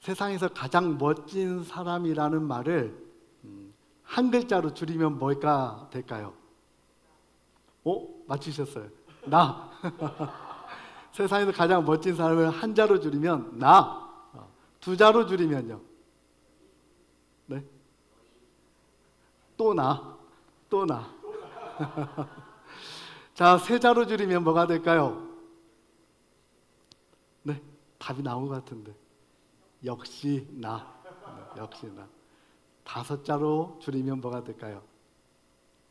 세상에서 가장 멋진 사람이라는 말을 음, 한 글자로 줄이면 뭘까 될까요? 어? 맞추셨어요. 나. 세상에서 가장 멋진 사람을 한 자로 줄이면 나. 어, 두 자로 줄이면요. 네. 또 나. 또 나. 자, 세 자로 줄이면 뭐가 될까요? 네. 답이 나온 것 같은데. 역시 나. 네, 역시 나. 다섯 자로 줄이면 뭐가 될까요?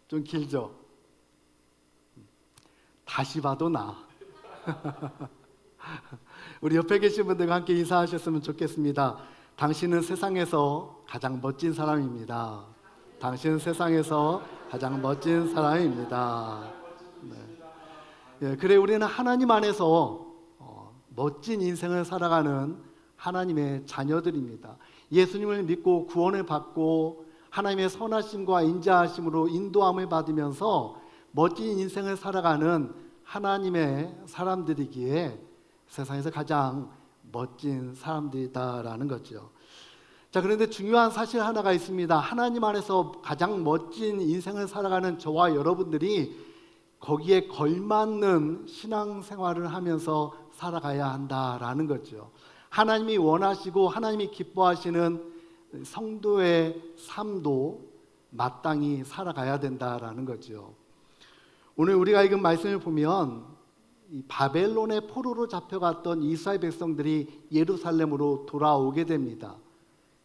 좀 길죠? 다시 봐도 나. 우리 옆에 계신 분들과 함께 인사하셨으면 좋겠습니다. 당신은 세상에서 가장 멋진 사람입니다. 당신은 세상에서 가장 멋진 사람입니다. 네. 예, 그래 우리는 하나님 안에서 어, 멋진 인생을 살아가는 하나님의 자녀들입니다. 예수님을 믿고 구원을 받고 하나님의 선하심과 인자하심으로 인도함을 받으면서 멋진 인생을 살아가는 하나님의 사람들이기에 세상에서 가장 멋진 사람들이다라는 거죠. 자, 그런데 중요한 사실 하나가 있습니다. 하나님 안에서 가장 멋진 인생을 살아가는 저와 여러분들이 거기에 걸맞는 신앙 생활을 하면서 살아가야 한다라는 거죠. 하나님이 원하시고 하나님이 기뻐하시는 성도의 삶도 마땅히 살아가야 된다라는 거죠. 오늘 우리가 읽은 말씀을 보면 이 바벨론의 포로로 잡혀갔던 이스라엘 백성들이 예루살렘으로 돌아오게 됩니다.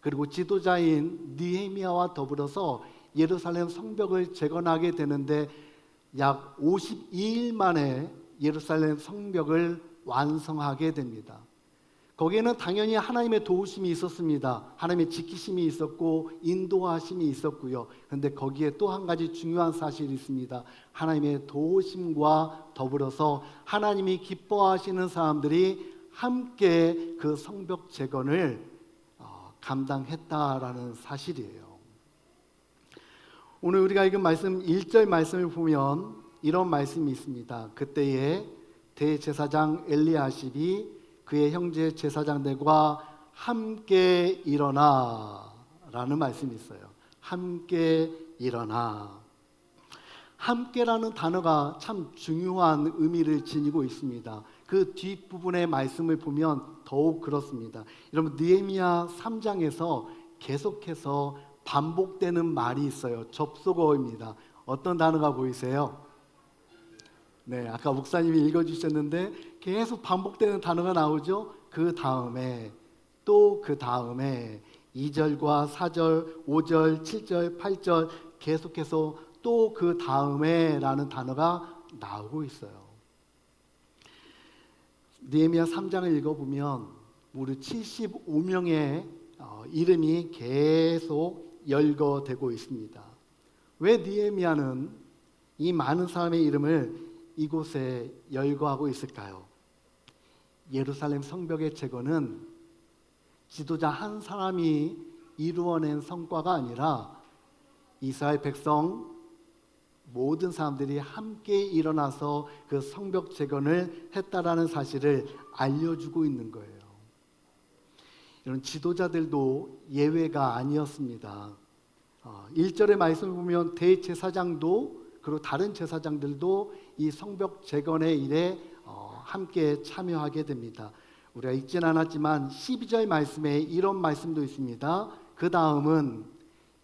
그리고 지도자인 니헤미야와 더불어서 예루살렘 성벽을 재건하게 되는데 약 52일 만에 예루살렘 성벽을 완성하게 됩니다. 거기에는 당연히 하나님의 도우심이 있었습니다. 하나님의 지키심이 있었고 인도하심이 있었고요. 그런데 거기에 또 한 가지 중요한 사실이 있습니다. 하나님의 도우심과 더불어서 하나님이 기뻐하시는 사람들이 함께 그 성벽 재건을 어, 감당했다라는 사실이에요. 오늘 우리가 읽은 말씀 1절 말씀을 보면 이런 말씀이 있습니다. 그때에 대제사장 엘리야십이 그의 형제 제사장들과 함께 일어나라는 말씀이 있어요. 함께 일어나. 함께라는 단어가 참 중요한 의미를 지니고 있습니다. 그 뒷부분의 말씀을 보면 더욱 그렇습니다. 여러분 느헤미야 3장에서 계속해서 반복되는 말이 있어요. 접속어입니다. 어떤 단어가 보이세요? 네, 아까 목사님이 읽어 주셨는데 계속 반복되는 단어가 나오죠. 그 다음에 또 그 다음에 2절과 4절, 5절, 7절, 8절 계속해서 또 그 다음에라는 단어가 나오고 있어요. 느헤미야 3장을 읽어 보면 무려 75명의 어, 이름이 계속 열거되고 있습니다. 왜 느헤미야는 이 많은 사람의 이름을 이곳에 열거하고 있을까요? 예루살렘 성벽의 재건은 지도자 한 사람이 이루어낸 성과가 아니라 이스라엘 백성 모든 사람들이 함께 일어나서 그 성벽 재건을 했다라는 사실을 알려주고 있는 거예요. 이런 지도자들도 예외가 아니었습니다. 어, 1절의 말씀을 보면 대제사장도 그리고 다른 제사장들도 이 성벽 재건의 일에 어, 함께 참여하게 됩니다. 우리가 읽진 않았지만 12절 말씀에 이런 말씀도 있습니다. 그 다음은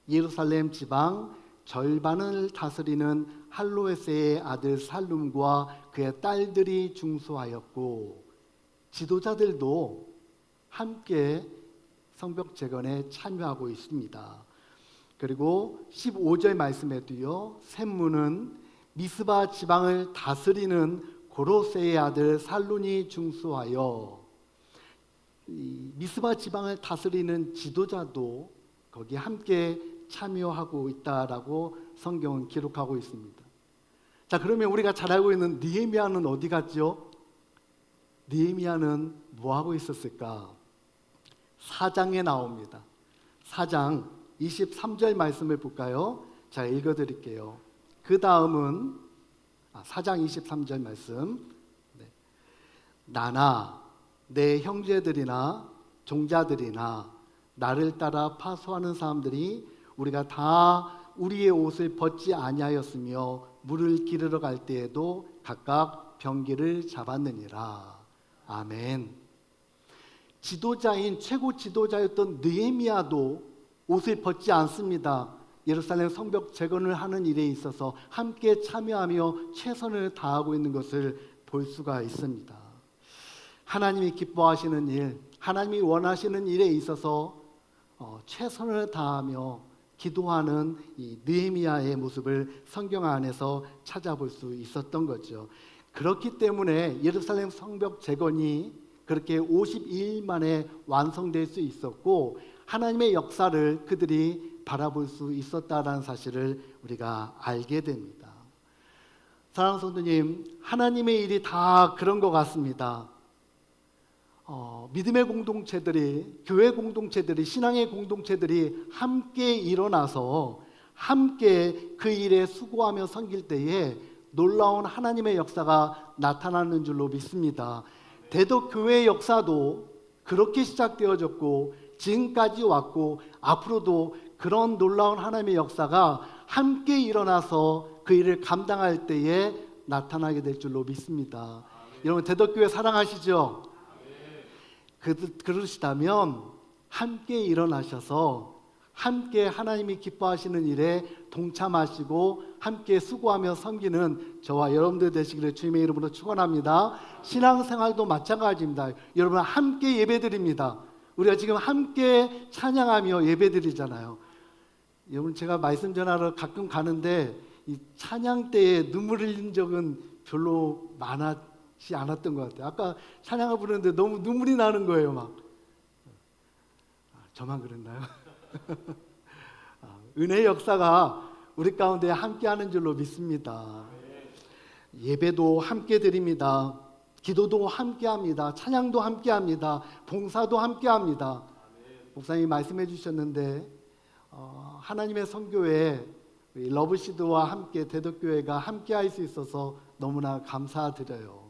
예루살렘 지방 절반을 다스리는 할로에스의 아들 살룸과 그의 딸들이 중수하였고 지도자들도 함께 성벽 재건에 참여하고 있습니다. 그리고 15절 말씀에도요. 샘문은 미스바 지방을 다스리는 고로세의 아들 살룬이 중수하여 미스바 지방을 다스리는 지도자도 거기 함께 참여하고 있다라고 성경은 기록하고 있습니다. 자, 그러면 우리가 잘 알고 있는 니에미아는 어디 갔죠? 니에미아는 뭐 하고 있었을까? 4장에 나옵니다. 4장 23절 말씀을 볼까요? 자, 읽어 드릴게요. 그 다음은 아, 4장 23절 말씀. 네. 나나 내 형제들이나 종자들이나 나를 따라 파수하는 사람들이 우리가 다 우리의 옷을 벗지 아니하였으며 물을 기르러 갈 때에도 각각 병기를 잡았느니라. 아멘. 지도자인 최고 지도자였던 느헤미야도 옷을 벗지 않습니다. 예루살렘 성벽 재건을 하는 일에 있어서 함께 참여하며 최선을 다하고 있는 것을 볼 수가 있습니다. 하나님이 기뻐하시는 일, 하나님이 원하시는 일에 있어서 어, 최선을 다하며 기도하는 이 느헤미야의 모습을 성경 안에서 찾아볼 수 있었던 거죠. 그렇기 때문에 예루살렘 성벽 재건이 그렇게 52일 만에 완성될 수 있었고 하나님의 역사를 그들이 바라볼 수 있었다라는 사실을 우리가 알게 됩니다. 사랑하는 성도님, 하나님의 일이 다 그런 것 같습니다. 어, 믿음의 공동체들이, 교회 공동체들이, 신앙의 공동체들이 함께 일어나서 함께 그 일에 수고하며 섬길 때에 놀라운 하나님의 역사가 나타나는 줄로 믿습니다. 대덕 교회의 역사도 그렇게 시작되어졌고 지금까지 왔고 앞으로도 그런 놀라운 하나님의 역사가 함께 일어나서 그 일을 감당할 때에 나타나게 될 줄로 믿습니다. 여러분 대덕교회 사랑하시죠? 그, 그러시다면 함께 일어나셔서 함께 하나님이 기뻐하시는 일에 동참하시고 함께 수고하며 섬기는 저와 여러분들 되시기를 주님의 이름으로 축원합니다. 신앙생활도 마찬가지입니다. 여러분 함께 예배드립니다. 우리가 지금 함께 찬양하며 예배드리잖아요. 여러분 제가 말씀 전하러 가끔 가는데 이 찬양 때에 눈물 흘린 적은 별로 많았지 않았던 것 같아요. 아까 찬양을 부르는데 너무 눈물이 나는 거예요, 막. 아, 저만 그랬나요? 아, 은혜 역사가 우리 가운데 함께하는 줄로 믿습니다. 예배도 함께 드립니다. 기도도 함께합니다. 찬양도 함께합니다. 봉사도 함께합니다. 목사님이 말씀해 주셨는데 어, 하나님의 성교회 러브시드와 함께 대덕교회가 함께 할 수 있어서 너무나 감사드려요.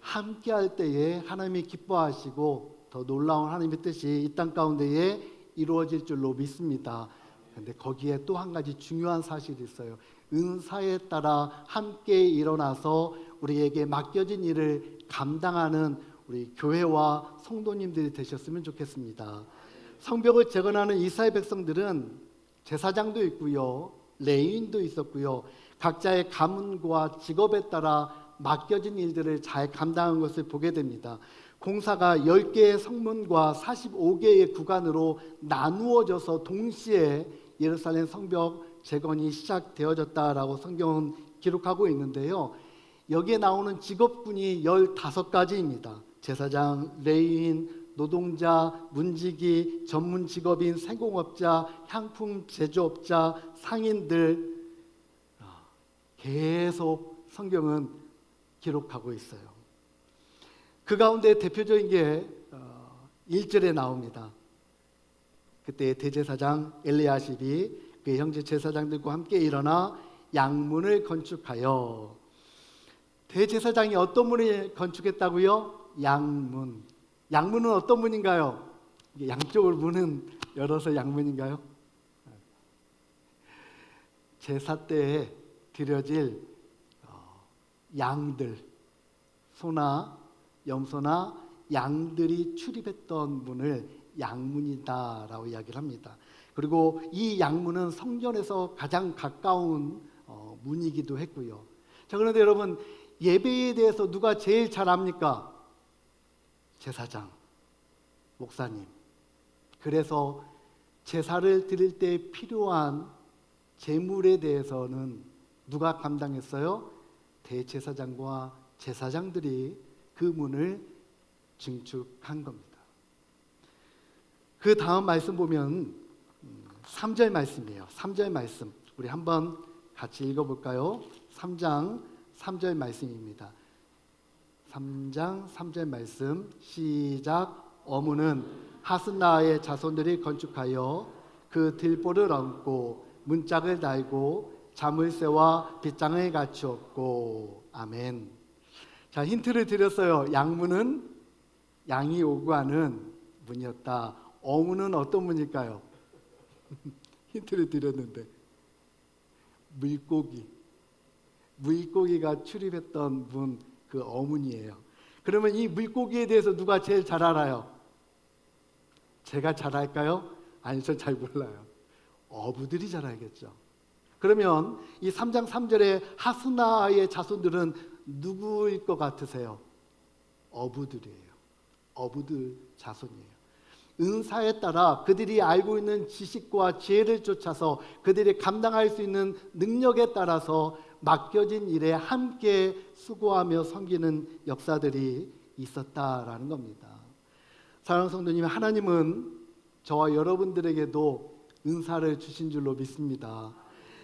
함께 할 때에 하나님이 기뻐하시고 더 놀라운 하나님의 뜻이 이 땅 가운데에 이루어질 줄로 믿습니다. 근데 거기에 또 한 가지 중요한 사실이 있어요. 은사에 따라 함께 일어나서 우리에게 맡겨진 일을 감당하는 우리 교회와 성도님들이 되셨으면 좋겠습니다. 성벽을 재건하는 이스라엘 백성들은 제사장도 있고요. 레인도 있었고요. 각자의 가문과 직업에 따라 맡겨진 일들을 잘 감당한 것을 보게 됩니다. 공사가 10개의 성문과 45개의 구간으로 나누어져서 동시에 예루살렘 성벽 재건이 시작되어졌다라고 성경은 기록하고 있는데요. 여기에 나오는 직업군이 15가지입니다. 제사장, 레인, 노동자, 문지기, 전문 직업인 생공업자, 향품 제조업자, 상인들 계속 성경은 기록하고 있어요. 그 가운데 대표적인 게 1절에 나옵니다. 그때 대제사장 엘리야십이 그 형제 제사장들과 함께 일어나 양문을 건축하여 대제사장이 어떤 문을 건축했다고요? 양문. 양문은 어떤 문인가요? 양쪽을 문은 열어서 양문인가요? 제사 때에 드려질 어, 양들, 소나 염소나 양들이 출입했던 문을 양문이다라고 이야기를 합니다. 그리고 이 양문은 성전에서 가장 가까운 어, 문이기도 했고요. 자 그런데 여러분 예배에 대해서 누가 제일 잘 압니까? 제사장, 목사님. 그래서 제사를 드릴 때 필요한 제물에 대해서는 누가 감당했어요? 대제사장과 제사장들이 그 문을 증축한 겁니다. 그 다음 말씀 보면 3절 말씀이에요. 3절 말씀. 우리 한번 같이 읽어볼까요? 3장 3절 말씀입니다. 3장 3절 말씀 시작 어문은 하스나의 자손들이 건축하여 그 들보를 얹고 문짝을 달고 자물쇠와 빗장을 갖추었고 아멘. 자 힌트를 드렸어요. 양문은 양이 오고 하는 분이었다. 어문은 어떤 분일까요? 힌트를 드렸는데 물고기 물고기가 출입했던 분 그 어문이에요. 그러면 이 물고기에 대해서 누가 제일 잘 알아요? 제가 잘 알까요? 아니 전 잘 몰라요. 어부들이 잘 알겠죠. 그러면 이 3장 3절의 하스나의 자손들은 누구일 것 같으세요? 어부들이에요. 어부들 자손이에요. 은사에 따라 그들이 알고 있는 지식과 지혜를 쫓아서 그들이 감당할 수 있는 능력에 따라서 맡겨진 일에 함께 수고하며 섬기는 역사들이 있었다라는 겁니다. 사랑하는 성도님, 하나님은 저와 여러분들에게도 은사를 주신 줄로 믿습니다.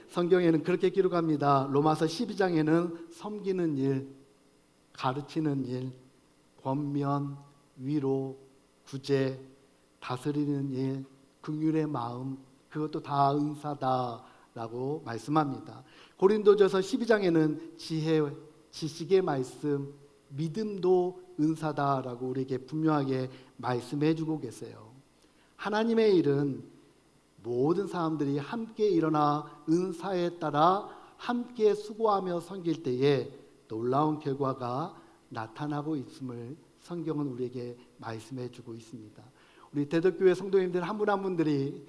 성경에는 그렇게 기록합니다. 로마서 12장에는 섬기는 일, 가르치는 일, 권면, 위로, 구제, 다스리는 일, 긍휼의 마음 그것도 다 은사다 라고 말씀합니다. 고린도전서 12장에는 지혜, 지식의 말씀, 믿음도 은사다라고 우리에게 분명하게 말씀해 주고 계세요. 하나님의 일은 모든 사람들이 함께 일어나 은사에 따라 함께 수고하며 섬길 때에 놀라운 결과가 나타나고 있음을 성경은 우리에게 말씀해 주고 있습니다. 우리 대덕교회 성도님들 한 분한 분들이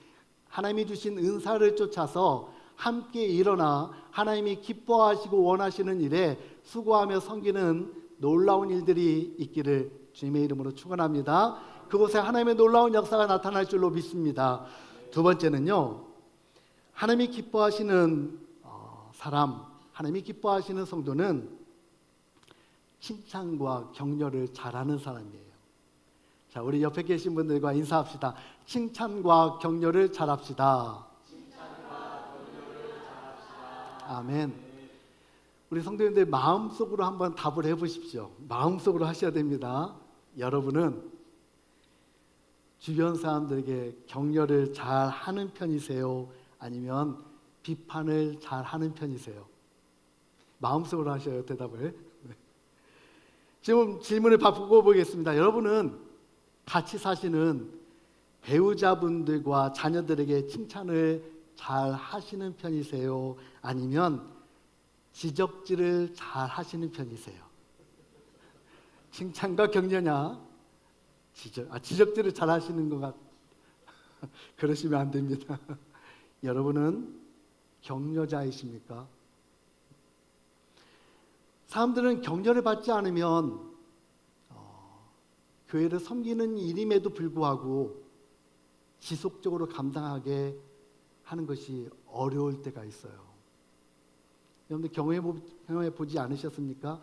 하나님이 주신 은사를 쫓아서 함께 일어나 하나님이 기뻐하시고 원하시는 일에 수고하며 섬기는 놀라운 일들이 있기를 주님의 이름으로 축원합니다. 그곳에 하나님의 놀라운 역사가 나타날 줄로 믿습니다. 두 번째는요. 하나님이 기뻐하시는 어, 사람, 하나님이 기뻐하시는 성도는 칭찬과 격려를 잘하는 사람이에요. 자, 우리 옆에 계신 분들과 인사합시다. 칭찬과 격려를 잘합시다. 아멘. 우리 성도님들 마음속으로 한번 답을 해보십시오. 마음속으로 하셔야 됩니다. 여러분은 주변 사람들에게 격려를 잘 하는 편이세요? 아니면 비판을 잘 하는 편이세요? 마음속으로 하셔요, 대답을. 네. 지금 질문을 바꾸고 보겠습니다. 여러분은 같이 사시는 배우자분들과 자녀들에게 칭찬을 잘 하시는 편이세요? 아니면 지적질을 잘 하시는 편이세요? 칭찬과 격려냐? 지적, 아, 지적질을 잘 하시는 것 같, 그러시면 안 됩니다. 여러분은 격려자이십니까? 사람들은 격려를 받지 않으면 어, 교회를 섬기는 일임에도 불구하고 지속적으로 감당하게 하는 것이 어려울 때가 있어요. 여러분들 경험해, 보, 경험해 보지 않으셨습니까?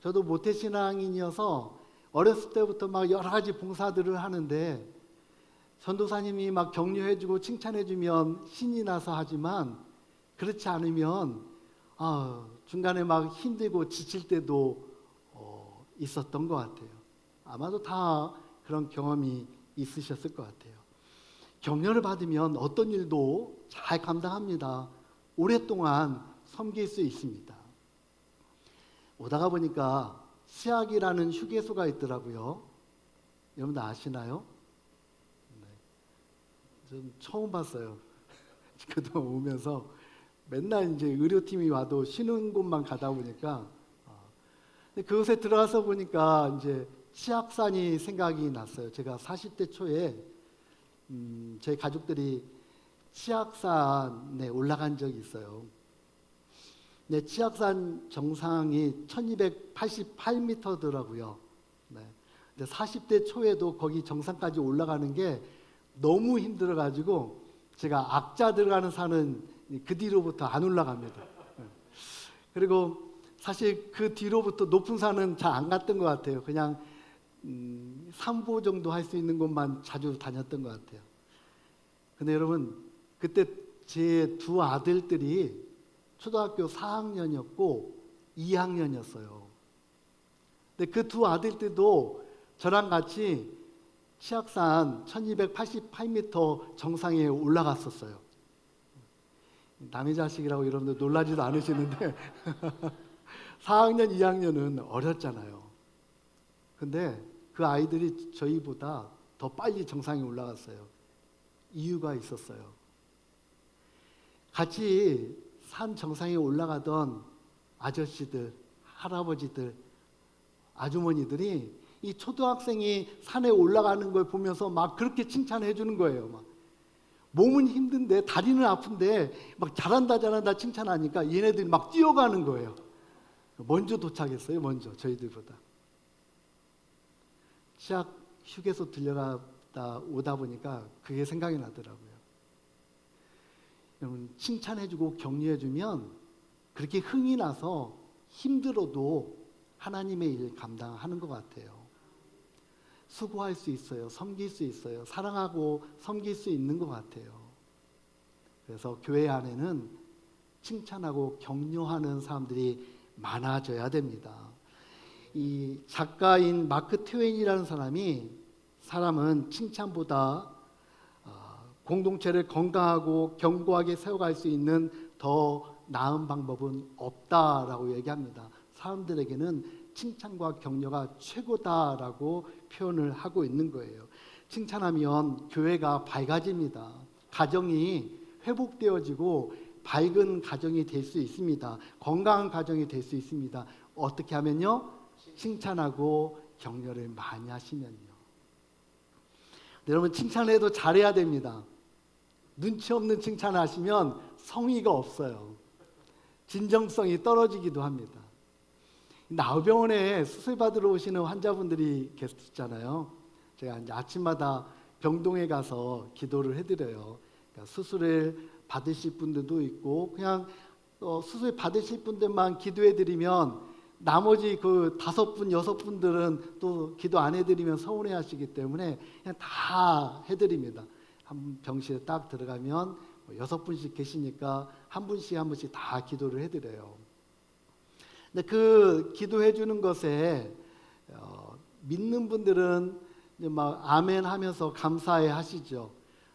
저도 모태신앙인이어서 어렸을 때부터 막 여러 가지 봉사들을 하는데 전도사님이 막 격려해주고 칭찬해주면 신이 나서 하지만 그렇지 않으면 아, 중간에 막 힘들고 지칠 때도 어, 있었던 것 같아요. 아마도 다 그런 경험이 있으셨을 것 같아요. 격려를 받으면 어떤 일도 잘 감당합니다. 오랫동안 섬길 수 있습니다. 오다가 보니까 시학이라는 휴게소가 있더라고요. 여러분들 아시나요? 네. 전 처음 봤어요. 그동안 오면서 맨날 이제 의료팀이 와도 쉬는 곳만 가다 보니까 어. 근데 그곳에 들어가서 보니까 이제 치악산이 생각이 났어요. 제가 40대 초에 음, 제 가족들이 치악산에 올라간 적이 있어요. 네, 치악산 정상이 1288m더라고요. 네. 근데 40대 초에도 거기 정상까지 올라가는 게 너무 힘들어 가지고 제가 악자 들어가는 산은 그 뒤로부터 안 올라갑니다. 네. 그리고 사실 그 뒤로부터 높은 산은 잘 안 갔던 것 같아요. 그냥 음, 3보 정도 할 수 있는 곳만 자주 다녔던 것 같아요. 근데 여러분 그때 제 두 아들들이 초등학교 4학년이었고 2학년이었어요. 근데 그 두 아들들도 저랑 같이 치악산 1288m 정상에 올라갔었어요. 남의 자식이라고 여러분들 놀라지도 않으시는데 4학년, 2학년은 어렸잖아요. 근데 그 아이들이 저희보다 더 빨리 정상에 올라갔어요. 이유가 있었어요. 같이 산 정상에 올라가던 아저씨들, 할아버지들, 아주머니들이 이 초등학생이 산에 올라가는 걸 보면서 막 그렇게 칭찬해 주는 거예요. 막. 몸은 힘든데 다리는 아픈데 막 잘한다 잘한다 칭찬하니까 얘네들이 막 뛰어가는 거예요. 먼저 도착했어요. 먼저 저희들보다. 시작 휴게소 들려가다 오다 보니까 그게 생각이 나더라고요. 여러분 칭찬해주고 격려해주면 그렇게 흥이 나서 힘들어도 하나님의 일 감당하는 것 같아요. 수고할 수 있어요. 섬길 수 있어요. 사랑하고 섬길 수 있는 것 같아요. 그래서 교회 안에는 칭찬하고 격려하는 사람들이 많아져야 됩니다. 이 작가인 마크 트웨인이라는 사람이 사람은 칭찬보다 어, 공동체를 건강하고 견고하게 세워갈 수 있는 더 나은 방법은 없다라고 얘기합니다. 사람들에게는 칭찬과 격려가 최고다라고 표현을 하고 있는 거예요. 칭찬하면 교회가 밝아집니다. 가정이 회복되어지고 밝은 가정이 될 수 있습니다. 건강한 가정이 될 수 있습니다. 어떻게 하면요? 칭찬하고 격려를 많이 하시면요. 여러분 칭찬해도 잘해야 됩니다. 눈치 없는 칭찬을 하시면 성의가 없어요. 진정성이 떨어지기도 합니다. 나우병원에 수술 받으러 오시는 환자분들이 계시잖아요. 제가 이제 아침마다 병동에 가서 기도를 해드려요. 그러니까 수술을 받으실 분들도 있고 그냥 어, 수술 받으실 분들만 기도해드리면 나머지 그 다섯 분 여섯 분들은 또 기도 안 해드리면 서운해 하시기 때문에 그냥 다 해드립니다. 한 병실에 딱 들어가면 뭐 여섯 분씩 계시니까 한 분씩 한 분씩 다 기도를 해드려요. 근데 그 기도해 주는 것에 어, 믿는 분들은 이제 막 아멘 하면서 감사해 하시죠.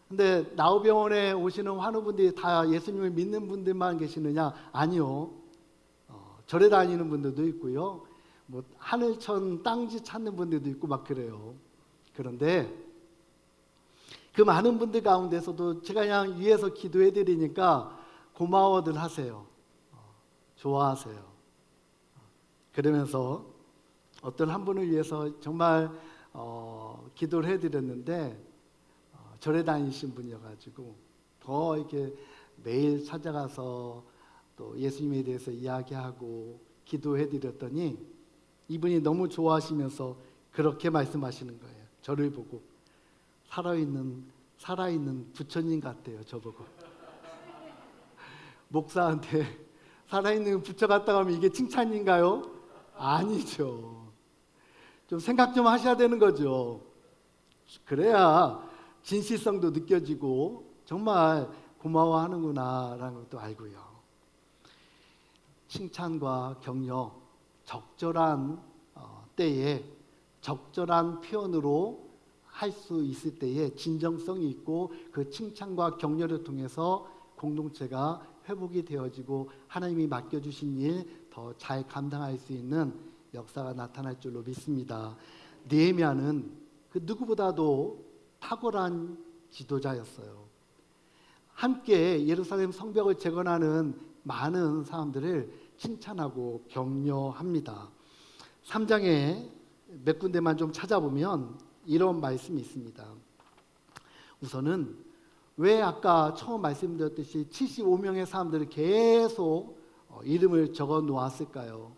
근데 나우병원에 오시는 환우분들이 다 예수님을 믿는 분들만 계시느냐? 아니요. 어, 절에 다니는 분들도 있고요. 뭐 하늘천 땅지 찾는 분들도 있고 막 그래요. 그런데 그 많은 분들 가운데서도 제가 그냥 위에서 기도해 드리니까 고마워들 하세요. 어, 좋아하세요. 그러면서 어떤 한 분을 위해서 정말 어, 기도를 해드렸는데 어, 절에 다니신 분이어가지고 더 이렇게 매일 찾아가서 또 예수님에 대해서 이야기하고 기도해 드렸더니 이분이 너무 좋아하시면서 그렇게 말씀하시는 거예요. 저를 보고 살아있는 살아있는 부처님 같대요. 저보고 목사한테 살아있는 부처 같다고 하면 이게 칭찬인가요? 아니죠. 좀 생각 좀 하셔야 되는 거죠. 그래야 진실성도 느껴지고 정말 고마워하는구나라는 것도 알고요. 칭찬과 격려 적절한 어, 때에 적절한 표현으로 할 수 있을 때에 진정성이 있고 그 칭찬과 격려를 통해서 공동체가 회복이 되어지고 하나님이 맡겨주신 일 더 잘 감당할 수 있는 역사가 나타날 줄로 믿습니다. 느헤미야는 그 누구보다도 탁월한 지도자였어요. 함께 예루살렘 성벽을 재건하는 많은 사람들을 칭찬하고 격려합니다. 3장에 몇 군데만 좀 찾아보면 이런 말씀이 있습니다. 우선은 왜 아까 처음 말씀드렸듯이 75명의 사람들을 계속 어, 이름을 적어 놓았을까요?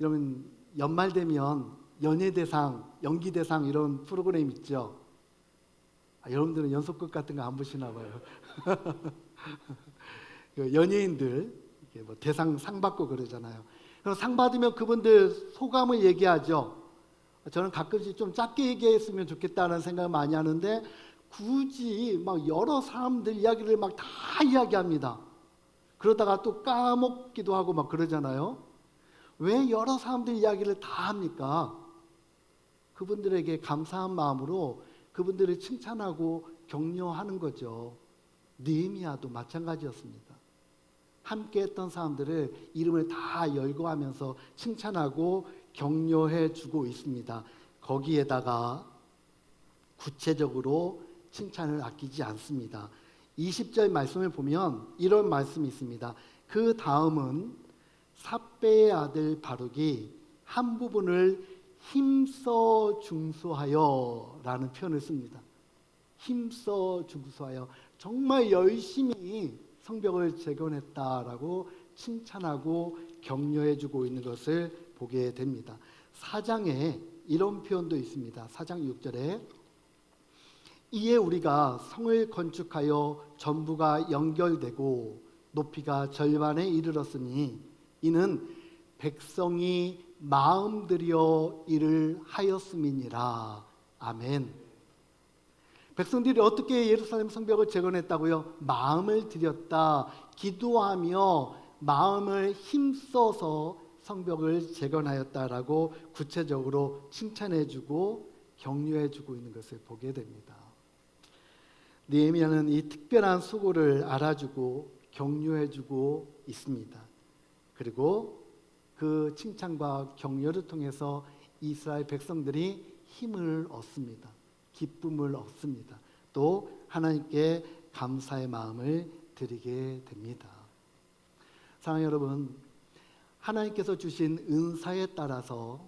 여러분 연말 되면 연예대상, 연기대상 이런 프로그램 있죠. 아, 여러분들은 연속극 같은 거 안 보시나 봐요. 그 연예인들 뭐 대상 상 받고 그러잖아요. 그럼 상 받으면 그분들 소감을 얘기하죠. 저는 가끔씩 좀 짧게 얘기했으면 좋겠다는 생각을 많이 하는데 굳이 막 여러 사람들 이야기를 막 다 이야기합니다. 그러다가 또 까먹기도 하고 막 그러잖아요. 왜 여러 사람들 이야기를 다 합니까? 그분들에게 감사한 마음으로 그분들을 칭찬하고 격려하는 거죠. 느헤미야도 마찬가지였습니다. 함께 했던 사람들을 이름을 다 열거하면서 칭찬하고 격려해 주고 있습니다. 거기에다가 구체적으로 칭찬을 아끼지 않습니다. 20절 말씀을 보면 이런 말씀이 있습니다. 그 다음은 삽배의 아들 바룩이 한 부분을 힘써 중수하여 라는 표현을 씁니다. 힘써 중수하여 정말 열심히 성벽을 재건했다라고 칭찬하고 격려해 주고 있는 것을 보게 됩니다. 사장에 이런 표현도 있습니다. 사장 6절에 이에 우리가 성을 건축하여 전부가 연결되고 높이가 절반에 이르렀으니 이는 백성이 마음 들여 일을 하였음이니라. 아멘. 백성들이 어떻게 예루살렘 성벽을 재건했다고요? 마음을 들였다. 기도하며 마음을 힘써서 성벽을 재건하였다라고 구체적으로 칭찬해주고 격려해주고 있는 것을 보게 됩니다. 느헤미야는 이 특별한 수고를 알아주고 격려해주고 있습니다. 그리고 그 칭찬과 격려를 통해서 이스라엘 백성들이 힘을 얻습니다. 기쁨을 얻습니다. 또 하나님께 감사의 마음을 드리게 됩니다. 사랑하는 여러분, 하나님께서 주신 은사에 따라서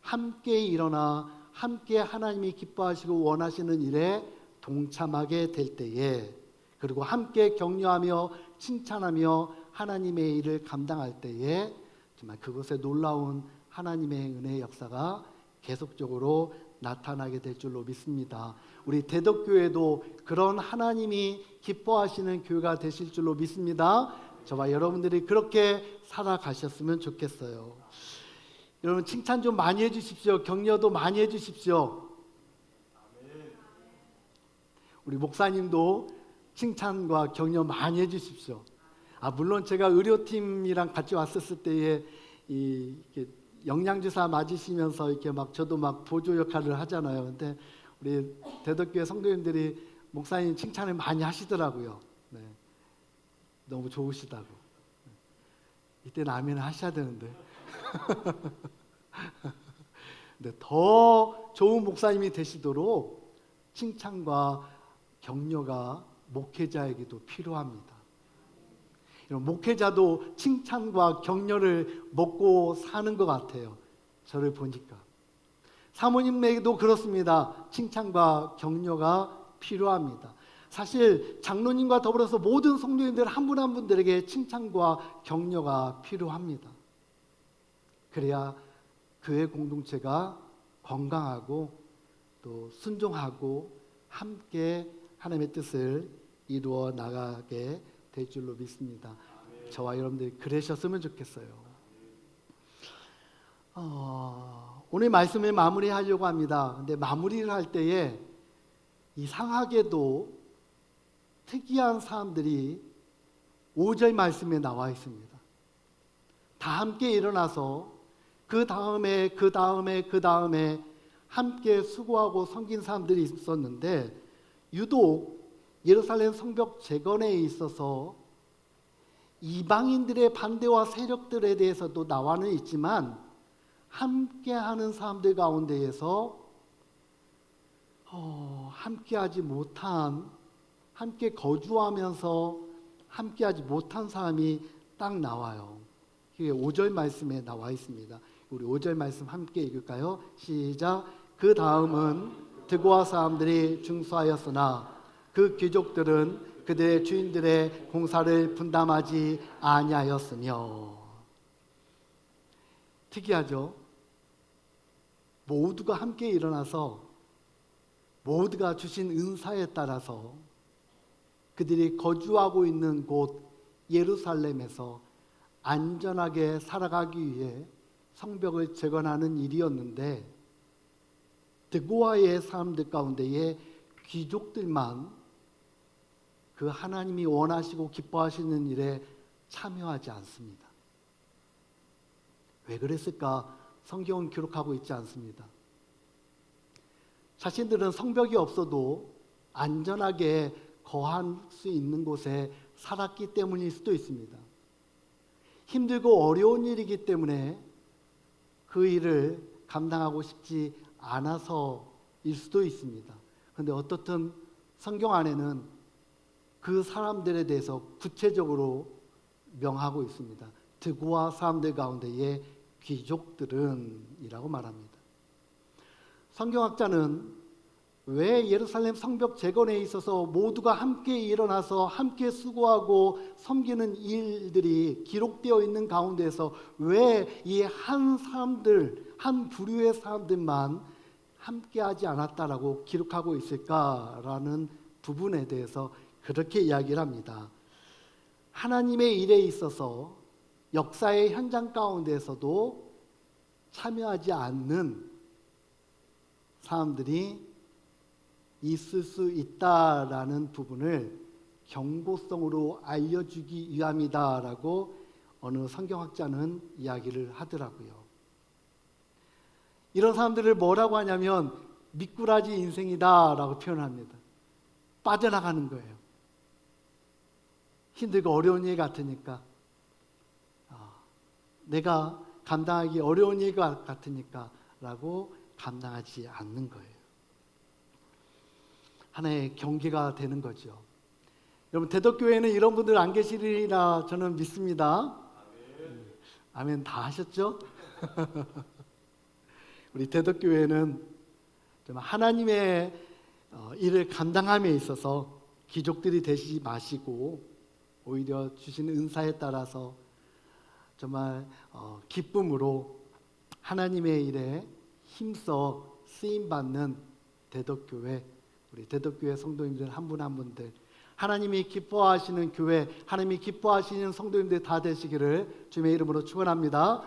함께 일어나 함께 하나님이 기뻐하시고 원하시는 일에 동참하게 될 때에 그리고 함께 격려하며 칭찬하며 하나님의 일을 감당할 때에 정말 그곳에 놀라운 하나님의 은혜의 역사가 계속적으로 나타나게 될 줄로 믿습니다. 우리 대덕교회도 그런 하나님이 기뻐하시는 교회가 되실 줄로 믿습니다. 저와 여러분들이 그렇게 살아가셨으면 좋겠어요. 여러분 칭찬 좀 많이 해주십시오. 격려도 많이 해주십시오. 우리 목사님도 칭찬과 격려 많이 해주십시오. 아 물론 제가 의료팀이랑 같이 왔었을 때에 이 이렇게 영양주사 맞으시면서 이렇게 막 저도 막 보조 역할을 하잖아요. 근데 우리 대덕교회 성도님들이 목사님 칭찬을 많이 하시더라고요. 네. 너무 좋으시다고. 이때는 아멘 하셔야 되는데. 근데 더 좋은 목사님이 되시도록 칭찬과 격려가 목회자에게도 필요합니다. 목회자도 칭찬과 격려를 먹고 사는 것 같아요. 저를 보니까. 사모님에게도 그렇습니다. 칭찬과 격려가 필요합니다. 사실 장로님과 더불어서 모든 성도님들 한 분 한 분들에게 칭찬과 격려가 필요합니다. 그래야 교회 공동체가 건강하고 또 순종하고 함께 하나님의 뜻을 이루어 나가게 될 줄로 믿습니다. 저와 여러분들이 그러셨으면 좋겠어요. 어, 오늘 말씀을 마무리하려고 합니다. 근데 마무리를 할 때에 이상하게도 특이한 사람들이 5절 말씀에 나와 있습니다. 다 함께 일어나서 그 다음에 그 다음에 그 다음에 함께 수고하고 섬긴 사람들이 있었는데 유독 예루살렘 성벽 재건에 있어서 이방인들의 반대와 세력들에 대해서도 나와는 있지만 함께하는 사람들 가운데에서 어, 함께하지 못한 함께 거주하면서 함께하지 못한 사람이 딱 나와요. 이게 5절 말씀에 나와 있습니다. 우리 5절 말씀 함께 읽을까요? 시작. 그 다음은 드고아 사람들이 중수하였으나 그 귀족들은 그들의 주인들의 공사를 분담하지 아니하였으며 특이하죠. 모두가 함께 일어나서 모두가 주신 은사에 따라서 그들이 거주하고 있는 곳 예루살렘에서 안전하게 살아가기 위해 성벽을 재건하는 일이었는데 드고아의 사람들 가운데에 귀족들만 그 하나님이 원하시고 기뻐하시는 일에 참여하지 않습니다. 왜 그랬을까? 성경은 기록하고 있지 않습니다. 자신들은 성벽이 없어도 안전하게 거할 수 있는 곳에 살았기 때문일 수도 있습니다. 힘들고 어려운 일이기 때문에 그 일을 감당하고 싶지 않아서일 수도 있습니다. 근데 어떻든 성경 안에는 그 사람들에 대해서 구체적으로 명하고 있습니다. 드고와 사람들 가운데의 귀족들은이라고 말합니다. 성경학자는 왜 예루살렘 성벽 재건에 있어서 모두가 함께 일어나서 함께 수고하고 섬기는 일들이 기록되어 있는 가운데서 왜 이 한 사람들, 한 부류의 사람들만 함께 하지 않았다라고 기록하고 있을까라는 부분에 대해서 그렇게 이야기를 합니다. 하나님의 일에 있어서 역사의 현장 가운데서도 참여하지 않는 사람들이 있을 수 있다라는 부분을 경고성으로 알려주기 위함이다라고 어느 성경학자는 이야기를 하더라고요. 이런 사람들을 뭐라고 하냐면 미꾸라지 인생이다라고 표현합니다. 빠져나가는 거예요. 힘들고 어려운 일 같으니까 아, 내가 감당하기 어려운 일 같으니까 라고 감당하지 않는 거예요. 하나의 경계가 되는 거죠. 여러분 대덕교회는 이런 분들 안 계시리라 저는 믿습니다. 음, 아멘 다 하셨죠? 우리 대덕교회는 정말 하나님의 어, 일을 감당함에 있어서 기족들이 되시지 마시고 오히려 주신 은사에 따라서 정말 어, 기쁨으로 하나님의 일에 힘써 쓰임 받는 대덕교회 우리 대덕교회 성도님들 한 분 한 분들 하나님이 기뻐하시는 교회 하나님이 기뻐하시는 성도님들 다 되시기를 주님의 이름으로 축원합니다.